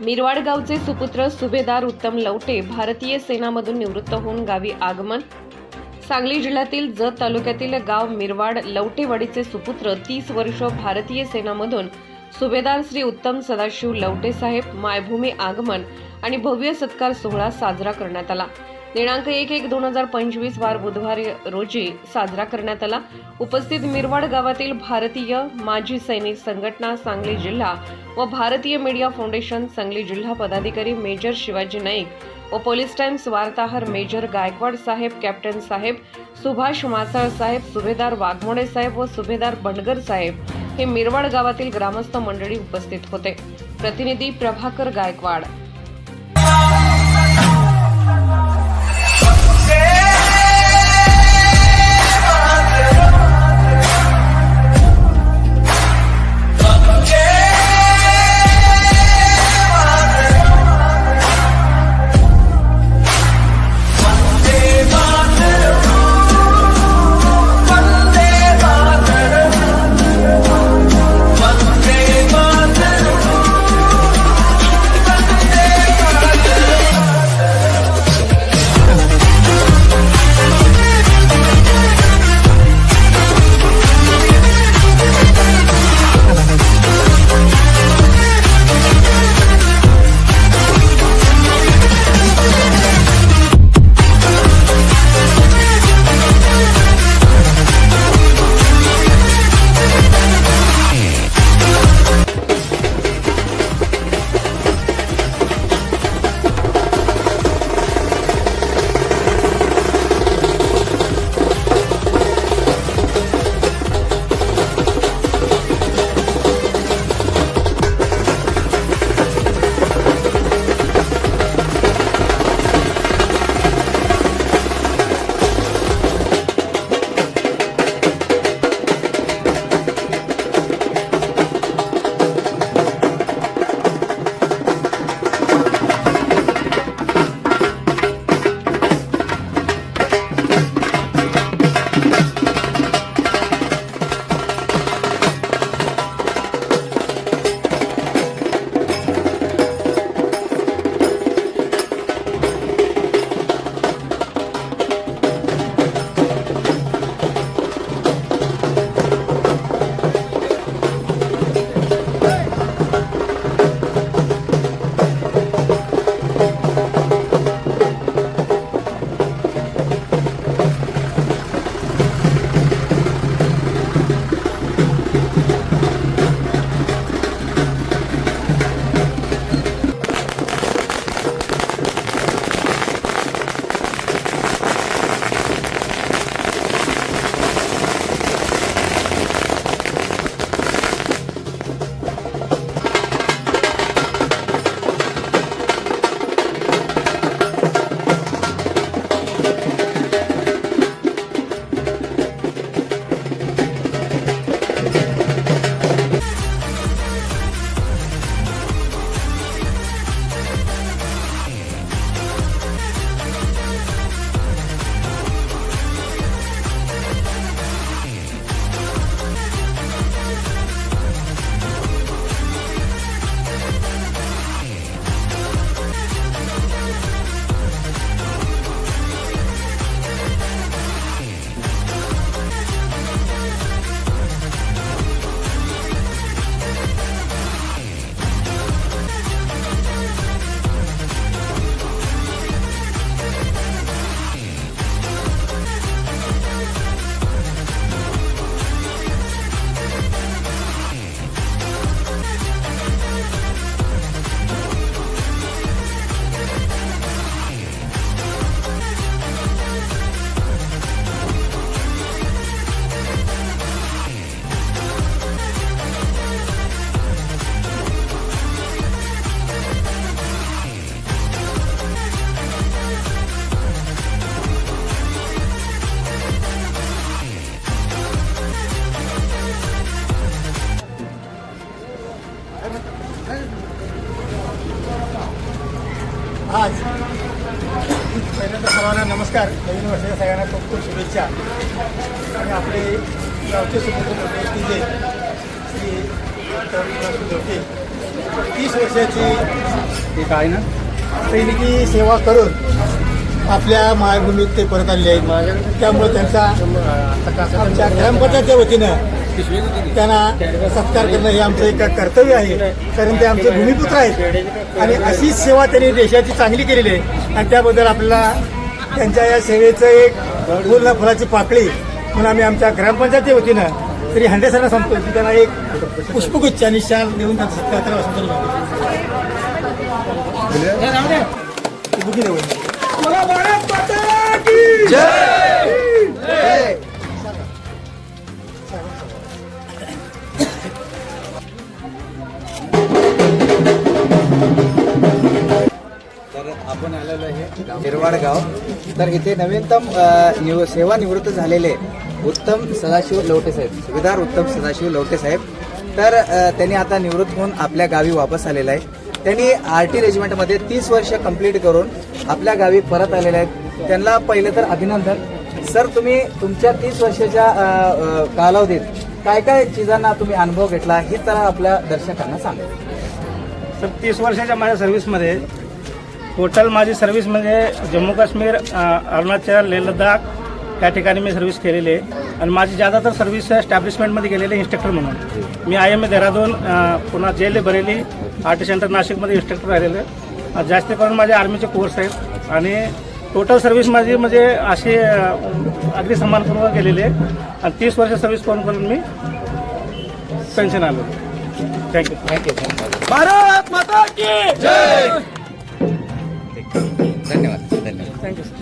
निरवाडगावचे सुपुत्र सुभेदार उत्तम लवटे भारतीय सेनामधून निवृत्त होऊन गावी आगमन. सांगली जिल्ह्यातील जत तालुक्यातील गाव मिरवाड लवटेवाडीचे सुपुत्र तीस वर्ष भारतीय सेनामधून सुभेदार श्री उत्तम सदाशिव लवटे साहेब मायभूमी आगमन आणि भव्य सत्कार सोहळा साजरा करण्यात आला. दिनांक एक एक दोन हजार पंचवीस वार बुधवारी रोजी साजरा करण्यात आला. उपस्थित मिरवाड गावातील भारतीय माजी सैनिक संघटना सांगली जिल्हा व भारतीय मीडिया फाउंडेशन सांगली जिल्हा पदाधिकारी मेजर शिवाजी नाईक व पोलीस टाइम्स वार्ताहर मेजर गायकवाड साहेब कॅप्टन साहेब सुभाष मासाळ साहेब सुभेदार वाघमोडे साहेब व सुभेदार बंडगर साहेब हे मिरवाड गावातील ग्रामस्थ मंडळी उपस्थित होते. प्रतिनिधी प्रभाकर गायकवाड. नमस्कार. नवीन वर्षाच्या सगळ्यांना खूप खूप शुभेच्छा. आणि आपले गावचे सुपुत्र मोठे श्री तीस वर्षाची ते काय ना सैनिकी सेवा करून आपल्या मायभूमीत ते परत आले आहेत. त्यामुळे त्यांचा आमच्या ग्रामपंचायतच्या वतीनं त्यांना सत्कार करणं हे आमचं एक कर्तव्य आहे. कारण ते आमचे भूमिपुत्र आहेत. आणि अशीच सेवा त्यांनी देशाची चांगली केलेली आहे. आणि त्याबद्दल आपल्याला त्यांच्या या सेवेचं एक ना फुलाची पाकळी म्हणून आम्ही आमच्या ग्रामपंचायतच्या वतीनं तरी हंडे सरांना सांगतो की त्यांना एक पुष्पगुच्छ आणि शाल देऊन त्यांचा सत्कार करावा आपण आलेलो आहे हिरवाड गाव. तर इथे नवीनतम निव सेवानिवृत्त झालेले उत्तम सदाशिव लवटे साहेब सुभेदार उत्तम सदाशिव लवटे साहेब. तर त्यांनी आता निवृत्त होऊन आपल्या गावी वापस आलेला आहे. त्यांनी आर टी रेजिमेंटमध्ये तीस वर्ष कंप्लीट करून आपल्या गावी परत आलेले आहेत. त्यांना पहिले तर अभिनंदन. सर तुम्ही तुमच्या तीस वर्षाच्या कालावधीत काय काय चीजांना तुम्ही अनुभव घेतला? हे तर आपल्या दर्शकांना सांगा. तर तीस वर्षाच्या माझ्या सर्व्हिसमध्ये टोटल माझी सर्व्हिस म्हणजे जम्मू काश्मीर अरुणाचल लेह लडाख या ठिकाणी मी सर्व्हिस केलेली आहे. आणि माझी जादातर सर्व्हिस स्टॅब्लिशमेंटमध्ये गेलेली आहे इन्स्ट्रक्टर म्हणून. मी आय एम ए देहरादून पुन्हा J L A Bareilly R T centre नाशिकमध्ये इन्स्ट्रक्टर राहिलेले जास्त करून माझे आर्मीचे कोर्स आहेत. आणि टोटल सर्व्हिस माझी म्हणजे अशी अगदी सन्मानपूर्वक गेलेली आहे. आणि तीस वर्ष सर्व्हिस करून करून मी पेन्शन आलो. Thank you thank you Bharat माता की जय! Thank you, sir.